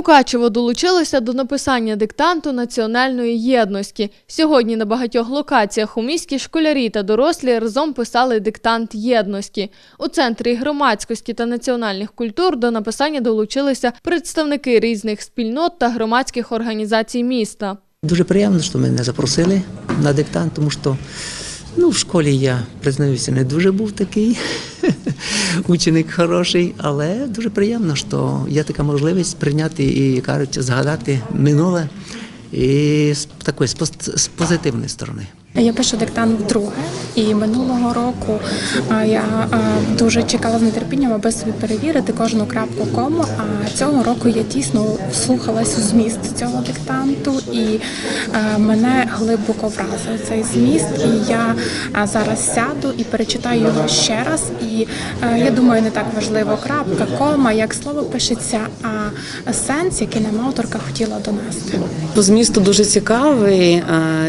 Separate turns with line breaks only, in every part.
Мукачево долучилося до написання диктанту національної єдності. Сьогодні на багатьох локаціях у місті школярі та дорослі разом писали диктант єдності. У центрі громадськості та національних культур до написання долучилися представники різних спільнот та громадських організацій міста.
Дуже приємно, що мене запросили на диктант, тому що ну, в школі я признаюся, не дуже був такий ученик хороший, але дуже приємно, що є така можливість прийняти і кажуть, згадати минуле і з такої з позитивної сторони.
Я пишу диктант вдруге, і минулого року я дуже чекала з нетерпінням, аби собі перевірити кожну крапку кому. А цього року я дійсно вслухалась у зміст цього диктанту, і мене глибоко вразив цей зміст. І я зараз сяду і перечитаю його ще раз. І я думаю, не так важливо крапка, кома, як слово пишеться, а сенс, який нам авторка хотіла донести.
По змісту дуже цікавий,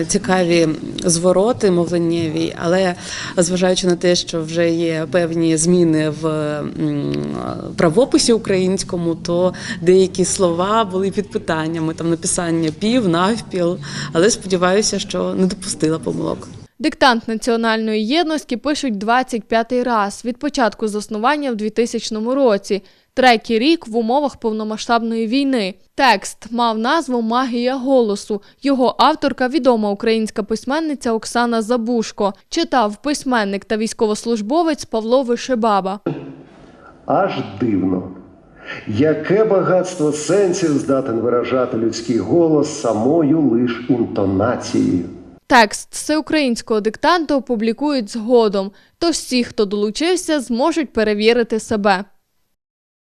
цікаві звороти мовленнєві, але зважаючи на те, що вже є певні зміни в правописі українському, то деякі слова були під питаннями, там написання пів, навпіл, але сподіваюся, що не допустила помилок.
Диктант національної єдності пишуть 25-й раз від початку заснування в 2000 році. Третій рік в умовах повномасштабної війни. Текст мав назву Магія голосу. Його авторка відома українська письменниця Оксана Забушко. Читав письменник та військовослужбовець Павло Вишебаба.
Аж дивно. Яке багатство сенсів здатен виражати людський голос самою лиш інтонацією.
Текст всеукраїнського диктанту опублікують згодом, тож всі, хто долучився, зможуть перевірити себе.